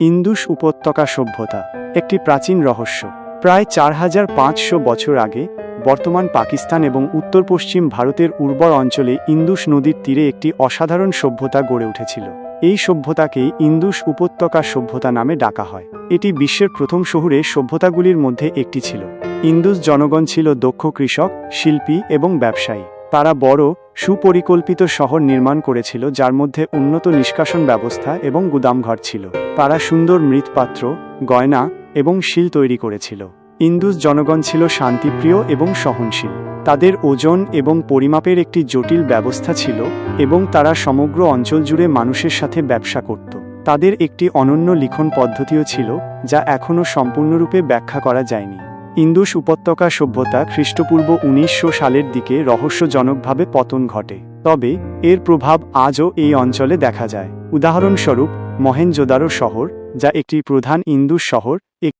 Indus উপত্যকা সভ্যতা, একটি প্রাচীন রহস্য। প্রায় চার হাজার পাঁচশো বছর আগে, বর্তমান পাকিস্তান এবং উত্তর পশ্চিম ভারতের উর্বর অঞ্চলে ইন্দুস নদীর তীরে একটি অসাধারণ সভ্যতা গড়ে উঠেছিল। এই সভ্যতাকেই ইন্দুস উপত্যকা সভ্যতা নামে ডাকা হয়। এটি বিশ্বের প্রথম শহুরে সভ্যতাগুলির মধ্যে একটি ছিল। ইন্দুস জনগণ ছিল দক্ষ কৃষক, শিল্পী এবং ব্যবসায়ী। তারা বড়, সুপরিকল্পিত শহর নির্মাণ করেছিল যার মধ্যে উন্নত নিষ্কাশন ব্যবস্থা এবং গুদামঘর ছিল। তারা সুন্দর মৃৎপাত্র, গয়না এবং শিল তৈরি করেছিল। ইন্দুস জনগণ ছিল শান্তিপ্রিয় এবং সহনশীল। তাদের ওজন এবং পরিমাপের একটি জটিল ব্যবস্থা ছিল এবং তারা সমগ্র অঞ্চল জুড়ে মানুষের সাথে ব্যবসা করত। তাদের একটি অনন্য লিখন পদ্ধতিও ছিল, যা এখনও সম্পূর্ণরূপে ব্যাখ্যা করা যায়নি। ইন্দুস উপত্যকা সভ্যতা খ্রিস্টপূর্ব উনিশশো সালের দিকে রহস্যজনকভাবে পতন ঘটে। তবে, এর প্রভাব আজও এই অঞ্চলে দেখা যায়। উদাহরণস্বরূপ মহেনজোদারো শহর, যা একটি প্রধান ইন্দুস শহর